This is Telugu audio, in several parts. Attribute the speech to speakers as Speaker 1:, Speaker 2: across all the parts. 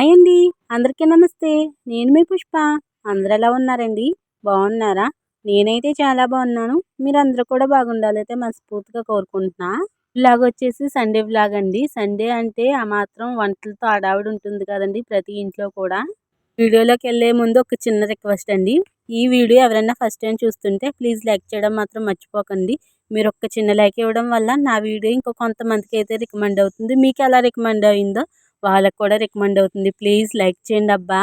Speaker 1: హాయ్ అండి అందరికీ నమస్తే. నేను మీ పుష్ప. అందరు ఎలా ఉన్నారండి? బాగున్నారా? నేనైతే చాలా బాగున్నాను. మీరందరూ కూడా బాగుండాలైతే మనస్ఫూర్తిగా కోరుకుంటున్నా. బ్లాగ్ వచ్చేసి సండే బ్లాగ్ అండి. సండే అంటే ఆ మాత్రం వంటలతో అడావిడి ఉంటుంది కదండి ప్రతి ఇంట్లో కూడా. వీడియోలోకి వెళ్ళే ముందు ఒక చిన్న రిక్వెస్ట్ అండి. ఈ వీడియో ఎవరైనా ఫస్ట్ టైం చూస్తుంటే ప్లీజ్ లైక్ చేయడం మాత్రం మర్చిపోకండి. మీరు ఒక్క చిన్న లైక్ ఇవ్వడం వల్ల నా వీడియో ఇంకో కొంతమందికి అయితే రికమెండ్ అవుతుంది. మీకు ఎలా రికమెండ్ అయిందో వాళ్ళకి కూడా రికమెండ్ అవుతుంది. ప్లీజ్ లైక్ చేయండి అబ్బా.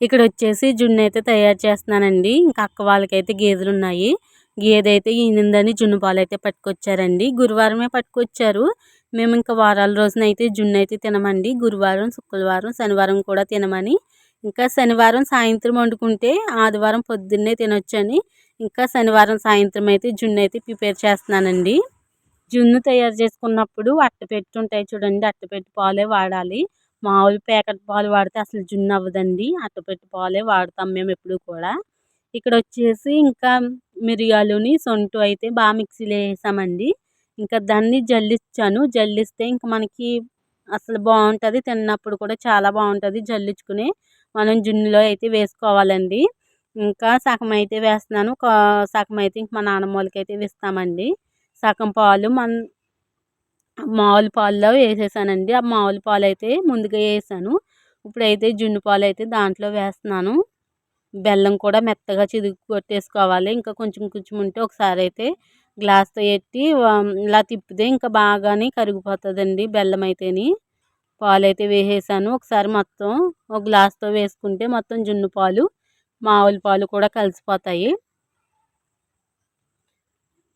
Speaker 1: ఇక్కడ వచ్చేసి జున్ను అయితే తయారు చేస్తున్నానండి. ఇంకా అక్క వాళ్ళకైతే గేదెలు ఉన్నాయి. గేదె అయితే ఈనిందని జున్ను పాలు అయితే పట్టుకొచ్చారండి. గురువారమే పట్టుకొచ్చారు. మేము ఇంకా వారాల రోజున అయితే జున్ను అయితే తినమండి. గురువారం శుక్రవారం శనివారం కూడా తినమని. ఇంకా శనివారం సాయంత్రం వండుకుంటే ఆదివారం పొద్దున్నే తినొచ్చని. ఇంకా శనివారం సాయంత్రం అయితే జున్ను అయితే ప్రిపేర్ చేస్తున్నానండి. జున్ను తయారు చేసుకున్నప్పుడు అట్టపెట్టి ఉంటాయి చూడండి. అట్టపెట్టి పాలే వాడాలి. మామూలు ప్యాకెట్ పాలు వాడితే అసలు జున్ను అవ్వదండి. అట్టపెట్టి పాలే వాడతాం మేము ఎప్పుడు కూడా. ఇక్కడ వచ్చేసి ఇంకా మిరియాలుని సొంటు అయితే బాగా మిక్సీలో వేసామండి. ఇంకా దాన్ని జల్లించాను జల్లిస్తే ఇంకా మనకి అసలు బాగుంటుంది. తిన్నప్పుడు కూడా చాలా బాగుంటుంది జల్లించుకుని మనం జున్నులో అయితే వేసుకోవాలండి. ఇంకా సగం అయితే వేస్తున్నాను. సగం అయితే ఇంక మా నాన్నమ్మ వాళ్ళకి అయితే ఇస్తామండి సగం పాలు మన్ మామూలు పాలలో వేసేసానండి. ఆ మామూలు పాలు అయితే ముందుగా వేసాను. ఇప్పుడైతే జున్ను పాలు అయితే దాంట్లో వేస్తున్నాను. బెల్లం కూడా మెత్తగా చిదుగు కొట్టేసుకోవాలి. ఇంకా కొంచెం కొంచెం ఉంటే ఒకసారి అయితే గ్లాస్తో ఎట్టి ఇలా తిప్పితే ఇంకా బాగానే కరిగిపోతుందండి బెల్లం అయితేని పాలు అయితే వేసేసాను. ఒకసారి మొత్తం ఒక గ్లాస్తో వేసుకుంటే మొత్తం జున్ను పాలు మామూలు పాలు కూడా కలిసిపోతాయి.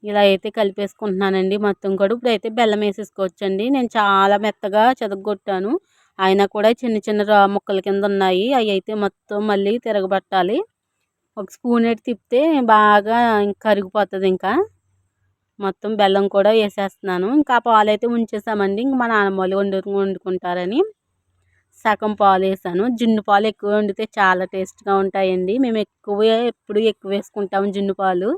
Speaker 1: ఇలా అయితే కలిపేసుకుంటున్నానండి మొత్తం కూడా. ఇప్పుడు అయితే బెల్లం వేసేసుకోవచ్చండి. నేను చాలా మెత్తగా చెదగొట్టాను. అయినా కూడా చిన్న చిన్న రా ముక్కల కింద ఉన్నాయి. అవి అయితే మొత్తం మళ్ళీ తిరగబట్టాలి. ఒక స్పూన్ ఎట్టి తిప్పితే బాగా కరిగిపోతుంది ఇంకా. మొత్తం బెల్లం కూడా వేసేస్తున్నాను. ఇంకా పాలు అయితే ఉంచేసామండి. ఇంక మా నాన్నమ్మ వాళ్ళు వండు వండుకుంటారని. సగం పాలు వేసాను. జున్ను పాలు ఎక్కువ వండితే చాలా టేస్ట్గా ఉంటాయండి. మేము ఎక్కువ ఎప్పుడు ఎక్కువ వేసుకుంటాము జున్ను పాలు.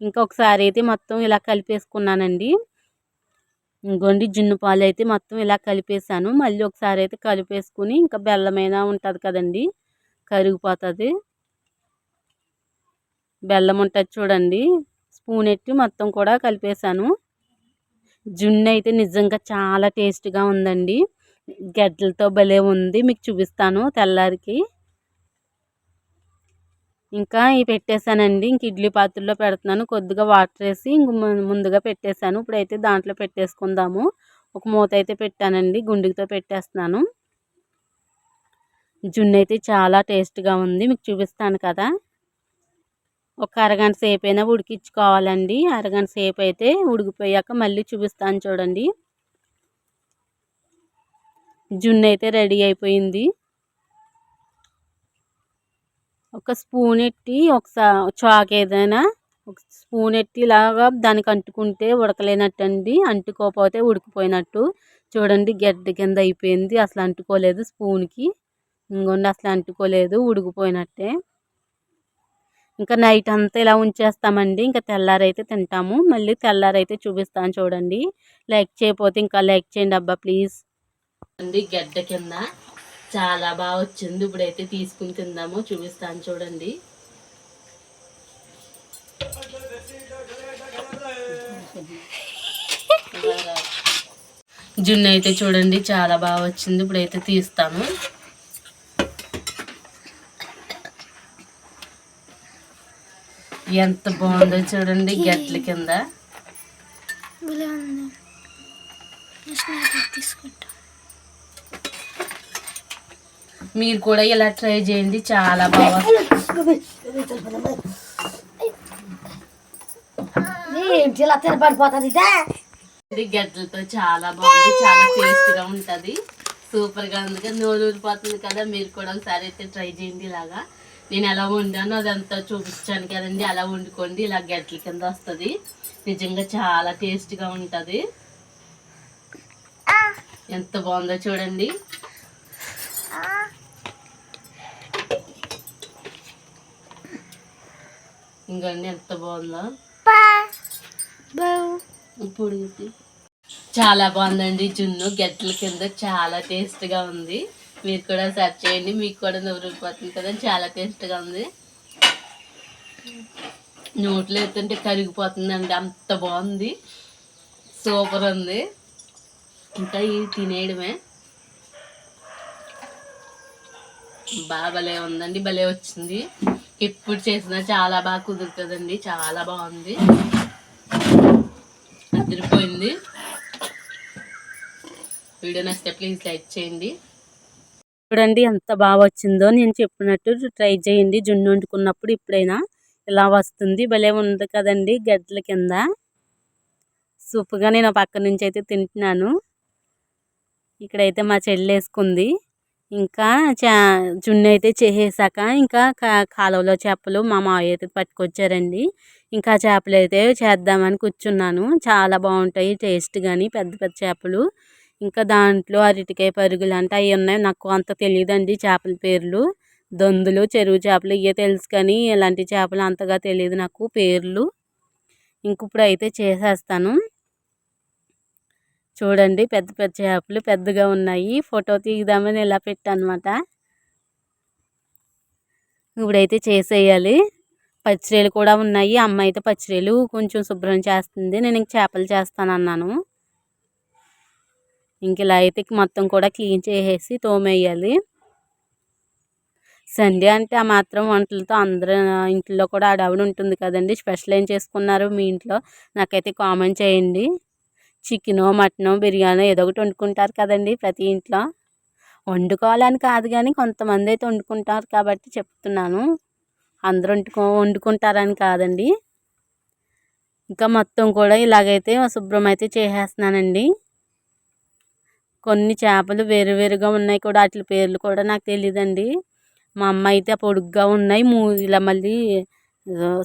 Speaker 1: ఇంకొకసారి అయితే మొత్తం ఇలా కలిపేసుకున్నానండి. ఇంకోండి జున్ను పాలు అయితే మొత్తం ఇలా కలిపేసాను మళ్ళీ ఒకసారి అయితే కలిపేసుకుని ఇంకా బెల్లమైనా ఉంటుంది కదండి కరిగిపోతుంది. బెల్లం ఉంటుంది చూడండి స్పూన్ ఎట్టి మొత్తం కూడా కలిపేసాను జున్ను అయితే నిజంగా చాలా టేస్ట్గా ఉందండి. గడ్డలతో భలే ఉంది మీకు చూపిస్తాను తెల్లారికి. ఇంకా ఇవి పెట్టేశానండి. ఇంక ఇడ్లీ పాత్రలో పెడుతున్నాను. కొద్దిగా వాటర్ వేసి ఇంక ముందుగా పెట్టేశాను. ఇప్పుడైతే దాంట్లో పెట్టేసుకుందాము. ఒక మూత అయితే పెట్టానండి. గుండెతో పెట్టేస్తున్నాను. జున్ను అయితే చాలా టేస్ట్గా ఉంది. మీకు చూపిస్తాను కదా. ఒక అరగంట సేపు అయినా ఉడికించుకోవాలండి. అరగంట సేపు అయితే ఉడికిపోయాక మళ్ళీ చూపిస్తాను చూడండి. జున్ను అయితే రెడీ అయిపోయింది. ఒక స్పూన్ ఎట్టి ఒకసారి చాక్ ఏదైనా ఒక స్పూన్ ఎట్టి ఇలాగా దానికి అంటుకుంటే ఉడకలేనట్టు అండి అంటుకోకపోతే ఉడికిపోయినట్టు. చూడండి గడ్డ కింద అయిపోయింది అసలు అంటుకోలేదు స్పూన్కి. ఇంకొండి అసలు అంటుకోలేదు ఉడికిపోయినట్టే. ఇంకా నైట్ అంతా ఇలా ఉంచేస్తామండి ఇంకా తెల్లారైతే తింటాము. మళ్ళీ తెల్లారైతే చూపిస్తాను చూడండి. లైక్ చేయకపోతే ఇంకా లైక్ చేయండి అబ్బా ప్లీజ్. అండి గడ్డ కింద. చాలా బాగా వచ్చింది. ఇప్పుడైతే తీసుకుని తిందాము. చూపిస్తాను చూడండి. జున్ను అయితే చూడండి. చాలా బాగా వచ్చింది. ఇప్పుడైతే తీస్తాను. ఎంత బాగుందో చూడండి గట్ల కింద. తీసుకుంటా. మీరు కూడా ఇలా ట్రై చేయండి. చాలా బాగా గడ్డలతో చాలా బాగుంది చాలా టేస్ట్గా ఉంటుంది. సూపర్గా ఉంది. కదా నోరు ఊరిపోతుంది కదా మీరు కూడా ఒకసారి అయితే ట్రై చేయండి ఇలాగా. నేను ఎలా వండాను అదంతా చూపించాను కదండి. అలా వండుకోండి ఇలా గడ్డల కింద వస్తుంది. నిజంగా చాలా టేస్ట్గా ఉంటుంది. ఎంత బాగుందో చూడండి. ఇంకండి ఎంత బాగుందో? ఇప్పుడు
Speaker 2: చాలా బాగుందండి జున్ను. గడ్డల కింద చాలా టేస్ట్గా ఉంది. మీరు కూడా సెర్చ్ చేయండి. మీకు కూడా నూరిపోతుంది కదా. చాలా టేస్ట్గా ఉంది. నోట్లో ఎత్తుంటే కరిగిపోతుందండి. అంత బాగుంది. సూపర్ ఉంది. ఇంకా ఇది తినేయడమే. బాగా భలే ఉందండి. భలే వచ్చింది. ఎప్పుడు చేసినా చాలా బాగా కుదురుతుందండి చాలా బాగుంది. అదిరిపోయింది. వీడియో నచ్చితే ప్లీజ్ లైక్ చేయండి.
Speaker 1: చూడండి ఎంత బాగా వచ్చిందో నేను చెప్పినట్టు ట్రై చేయండి. జున్ను వండుకున్నప్పుడు ఇప్పుడైనా ఇలా వస్తుంది. భలే ఉంది కదండి గడ్డల కింద. సూపర్గా నేను పక్క నుంచి అయితే తింటున్నాను. ఇక్కడైతే మా చెల్లి వేసుకుంది ఇంకా చా జున్ను అయితే చేసేసాక ఇంకా కాలువలో చేపలు మా మావయ్య అయితే పట్టుకొచ్చారండి. ఇంకా చేపలు అయితే చేద్దామని కూర్చున్నాను. చాలా బాగుంటాయి టేస్ట్ కానీ పెద్ద పెద్ద చేపలు. ఇంకా దాంట్లో అరటికాయ పరుగులు అంటే అవి ఉన్నాయి. నాకు అంత తెలియదండి చేపల పేర్లు. దొందులు చెరువు చేపలు ఇవే తెలుసు కానీ ఇలాంటి చేపలు అంతగా తెలియదు నాకు పేర్లు. ఇంక ఇప్పుడు అయితే చేసేస్తాను. చూడండి పెద్ద పెద్ద చేపలు పెద్దగా ఉన్నాయి. ఫోటో తీద్దామని ఇలా పెట్టానమాట. ఇప్పుడైతే చేసేయాలి. పచ్చిరేలు కూడా ఉన్నాయి. అమ్మ అయితే పచ్చిరేలు కొంచెం శుభ్రం చేస్తుంది. నేను ఇంక చేపలు చేస్తాను అన్నాను ఇంక ఇలా అయితే మొత్తం కూడా క్లీన్ చేసేసి తోమేయాలి. సండే అంటే ఆ మాత్రం వంటలతో అందరూ ఇంట్లో కూడా ఆడవిడ ఉంటుంది కదండి. స్పెషల్ ఏం చేసుకున్నారు మీ ఇంట్లో? నాకైతే కామెంట్ చేయండి. చికెనో మటనో బిర్యానీ ఏదో ఒకటి వండుకుంటారు కదండి ప్రతి ఇంట్లో. వండుకోవాలని కాదు కానీ కొంతమంది అయితే వండుకుంటారు కాబట్టి చెప్తున్నాను. అందరూ వండుకో వండుకుంటారని కాదండి. ఇంకా మొత్తం కూడా ఇలాగైతే శుభ్రం అయితే చేసేస్తున్నానండి. కొన్ని చేపలు వేరు వేరుగా ఉన్నాయి కూడా వాటి పేర్లు కూడా నాకు తెలియదండి మా అమ్మ అయితే పొడుగ్గా ఉన్నాయి మూ ఇలా మళ్ళీ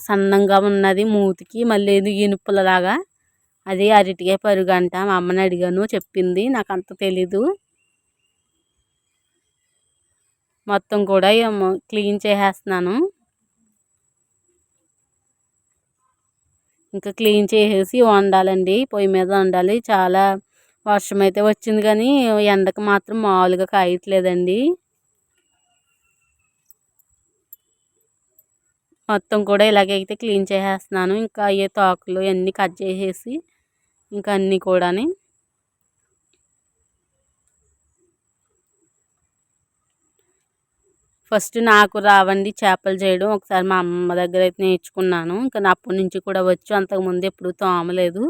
Speaker 1: సన్నంగా ఉన్నది మూతికి మళ్ళీ ఏదో ఇనుపులలాగా అది అరటికాయ పరుగు అంట మా అమ్మని అడిగాను చెప్పింది. నాకు అంత తెలీదు. మొత్తం కూడా ఏమో క్లీన్ చేసేస్తున్నాను. ఇంకా క్లీన్ చేసేసి వండాలండి. పొయ్యి మీద వండాలి. చాలా వర్షం అయితే వచ్చింది కానీ ఎండకు మాత్రం మామూలుగా కాయట్లేదండి. మొత్తం కూడా ఇలాగైతే క్లీన్ చేసేస్తున్నాను. ఇంకా అయ్యే తోకలు అన్నీ కట్ చేసేసి ఇంకా అన్నీ కూడాని. ఫస్ట్ నాకు రావండి చేపలు చేయడం. ఒకసారి మా అమ్మ దగ్గర అయితే నేర్చుకున్నాను. ఇంకా నా అప్పటి నుంచి కూడా వచ్చు. అంతకుముందు ఎప్పుడు తోమలేదు.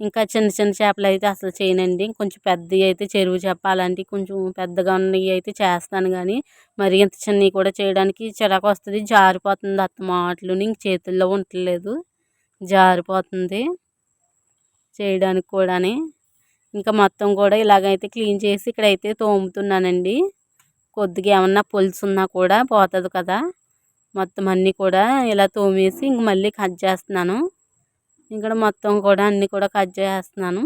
Speaker 1: ఇంకా చిన్న చిన్న చేపలు అయితే అసలు చేయనండి. కొంచెం పెద్దవి అయితే చెరువు చేప అలాంటివి కొంచెం పెద్దగా ఉన్నవి అయితే చేస్తాను కానీ మరి ఇంత చిన్నవి కూడా చేయడానికి చిరాకు వస్తుంది. జారిపోతుంది అత్త మాటలు. ఇంక చేతుల్లో ఉండలేదు జారిపోతుంది. చేయడానికి కూడాని. ఇంకా మొత్తం కూడా ఇలాగైతే క్లీన్ చేసి ఇక్కడైతే తోముతున్నానండి. కొద్దిగా ఏమన్నా పులుసు ఉన్నా కూడా పోతుంది కదా. మొత్తం అన్నీ కూడా ఇలా తోమేసి ఇంక మళ్ళీ కట్ చేస్తున్నాను. ఇక్కడ మొత్తం కూడా అన్నీ కూడా కట్ చేస్తున్నాను.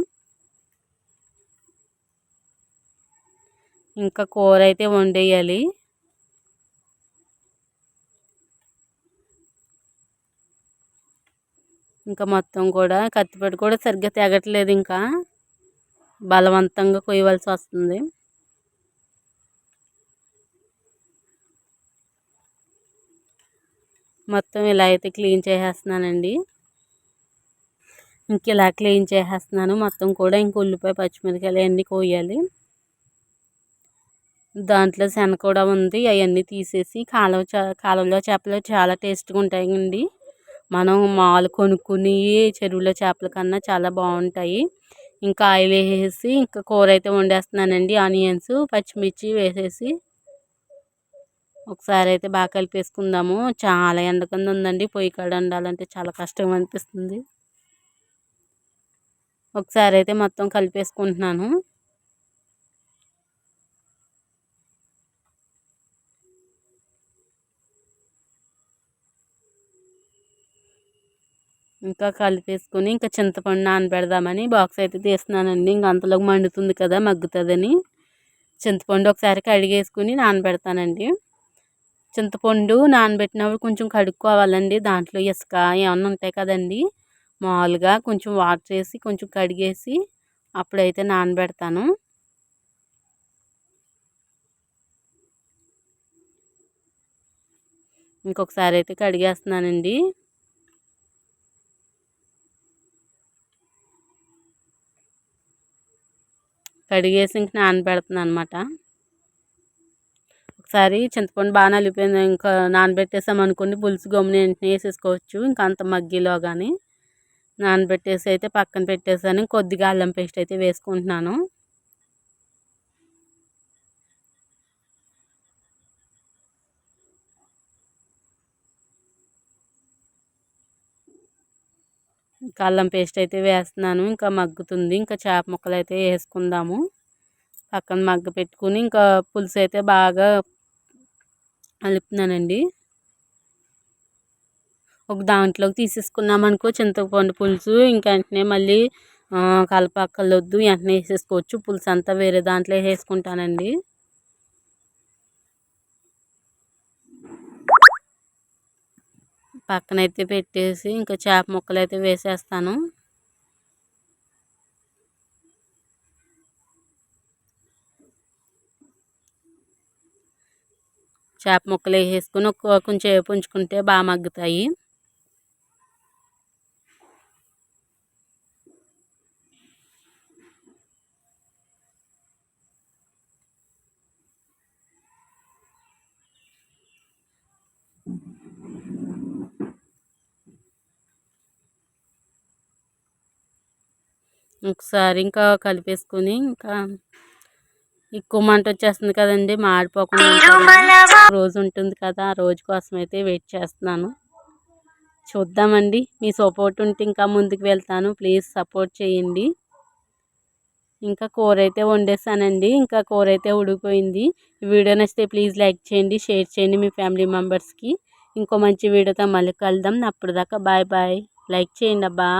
Speaker 1: ఇంకా కూర అయితే వండేయాలి. ఇంకా మొత్తం కూడా కత్తిపెట్టి కూడా సరిగ్గా తెగట్లేదు ఇంకా. బలవంతంగా కొయ్యవలసి వస్తుంది. మొత్తం ఇలా అయితే క్లీన్ చేసేస్తున్నానండి. ఇంక ఇలా క్లీన్ చేసేస్తున్నాను. మొత్తం కూడా ఇంక ఉల్లిపాయ పచ్చిమిరకాయలు అన్నీ కోయాలి. దాంట్లో శనగ కూడా ఉంది. అవన్నీ తీసేసి కాలువ చే కాలువలో చేపలు చాలా టేస్ట్గా ఉంటాయండి. మనం మాలు కొనుక్కుని చెరువులో చేపల కన్నా చాలా బాగుంటాయి. ఇంకా ఆయిల్ వేసేసి ఇంకా కూర అయితే వండేస్తున్నానండి. ఆనియన్స్ పచ్చిమిర్చి వేసేసి ఒకసారి అయితే బాగా కలిపేసుకుందాము. చాలా ఎండ కింద ఉందండి. పొయ్యి కాడ వండాలంటే చాలా కష్టం అనిపిస్తుంది. ఒకసారి అయితే మొత్తం కలిపేసుకుంటున్నాను. ఇంకా కలిపేసుకొని ఇంకా చింతపండు నానబెడదామని బాక్స్ అయితే తీస్తున్నానండి. ఇంకా అంతలోకి మండుతుంది కదా మగ్గుతుందని. చింతపండు ఒకసారి కడిగేసుకుని నానబెడతానండి. చింతపండు నానబెట్టినప్పుడు కొంచెం కడుక్కోవాలండి. దాంట్లో ఇసుక ఏమన్నా ఉంటాయి కదండి. మామూలుగా కొంచెం వాటర్ వేసి కొంచెం కడిగేసి అప్పుడైతే నానబెడతాను. ఇంకొకసారి అయితే కడిగేస్తున్నానండి. కడిగేసి ఇంక నానబెడుతున్నాను అనమాట ఒకసారి చింతపండు బాగా నలిపోయింది ఇంకా నానబెట్టేసాం అనుకోండి పులుసు గమ్మున వెంటనే వేసేసుకోవచ్చు ఇంకా అంత మగ్గిలో కానీ నానబెట్టేసి అయితే పక్కన పెట్టేసాను కొద్దిగా అల్లం పేస్ట్ అయితే వేసుకుంటున్నాను. ఇంకా అల్లం పేస్ట్ అయితే వేస్తున్నాను ఇంకా మగ్గుతుంది. ఇంకా చేప ముక్కలు అయితే వేసుకుందాము. పక్కన మగ్గ పెట్టుకుని ఇంకా పులుసు అయితే బాగా కలుపుతున్నానండి ఒక దాంట్లోకి తీసేసుకున్నాం అనుకో చింతపండు పులుసు ఇంకా వెంటనే మళ్ళీ కలపాకలొద్దు వెంటనే వేసేసుకోవచ్చు. పులుసు అంతా వేరే దాంట్లో వేసుకుంటానండి. పక్కనైతే పెట్టేసి ఇంకా చేప ముక్కలు అయితే వేసేస్తాను. చేప ముక్కలు వేసేసుకుని ఒక కొంచెం సేపు ఉంచుకుంటే బాగా మగ్గుతాయి. ఒకసారి ఇంకా కలిపేసుకుని ఇంకా ఎక్కువ మంట వచ్చేస్తుంది కదండి మాడిపోకుండా రోజు ఉంటుంది కదా ఆ రోజు కోసం అయితే వెయిట్ చేస్తున్నాను. చూద్దామండి మీ సపోర్ట్ ఉంటే ఇంకా ముందుకు వెళ్తాను. ప్లీజ్ సపోర్ట్ చేయండి. ఇంకా కూర అయితే వండేసానండి ఇంకా కూర అయితే ఉడికిపోయింది. ఈ వీడియో నచ్చితే ప్లీజ్ లైక్ చేయండి షేర్ చేయండి మీ ఫ్యామిలీ మెంబర్స్కి. ఇంకో మంచి వీడియోతో మళ్ళీ కలుద్దాం. అప్పుడు దాకా బాయ్ బాయ్. లైక్ చేయండి అబ్బా.